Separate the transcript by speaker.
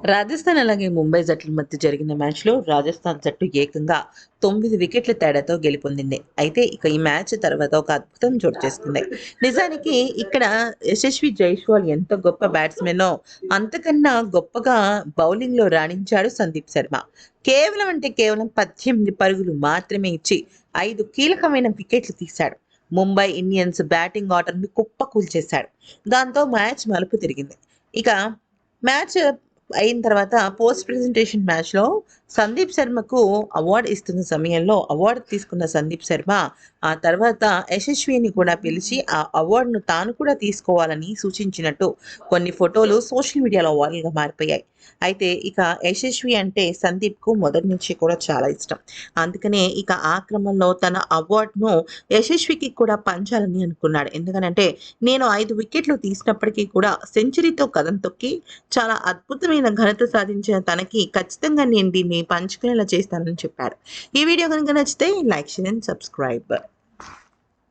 Speaker 1: రాజస్థాన్ అలాగే ముంబై జట్ల మధ్య జరిగిన మ్యాచ్లో రాజస్థాన్ జట్టు ఏకంగా తొమ్మిది వికెట్ల తేడాతో గెలుపొందింది. అయితే ఇక ఈ మ్యాచ్ తర్వాత ఒక అద్భుతం చోటు చేసుకుంది. నిజానికి ఇక్కడ యశస్వి జైస్వాల్ ఎంత గొప్ప బ్యాట్స్మెనో అంతకన్నా గొప్పగా బౌలింగ్లో రాణించాడు సందీప్ శర్మ. కేవలం అంటే కేవలం పద్దెనిమిది పరుగులు మాత్రమే ఇచ్చి ఐదు కీలకమైన వికెట్లు తీశాడు. ముంబై ఇండియన్స్ బ్యాటింగ్ ఆర్డర్ని కుప్పకూల్చేశాడు. దాంతో మ్యాచ్ మలుపు తిరిగింది. ఇక మ్యాచ్ అయిన తర్వాత పోస్ట్ ప్రెజెంటేషన్ మ్యాచ్లో సందీప్ శర్మకు అవార్డు ఇస్తున్న సమయంలో అవార్డు తీసుకున్న సందీప్ శర్మ ఆ తర్వాత యశస్విని కూడా పిలిచి ఆ అవార్డును తాను కూడా తీసుకోవాలని సూచించినట్టు కొన్ని ఫోటోలు సోషల్ మీడియాలో వైరల్గా మారిపోయాయి. అయితే ఇక యశస్వి అంటే సందీప్కు మొదటి నుంచి కూడా చాలా ఇష్టం. అందుకనే ఇక ఆ క్రమంలో తన అవార్డును యశస్వికి కూడా పంచాలని అనుకున్నాడు. ఎందుకనంటే నేను ఐదు వికెట్లు తీసినప్పటికీ కూడా సెంచరీతో కథం తొక్కి చాలా అద్భుతమైన ఘనత సాధించిన తనకి ఖచ్చితంగా నేను దీన్ని పంచుకునేలా చేస్తానని చెప్పారు. ఈ వీడియో కనుక నచ్చితే లైక్ షేర్ అండ్ సబ్స్క్రైబ్.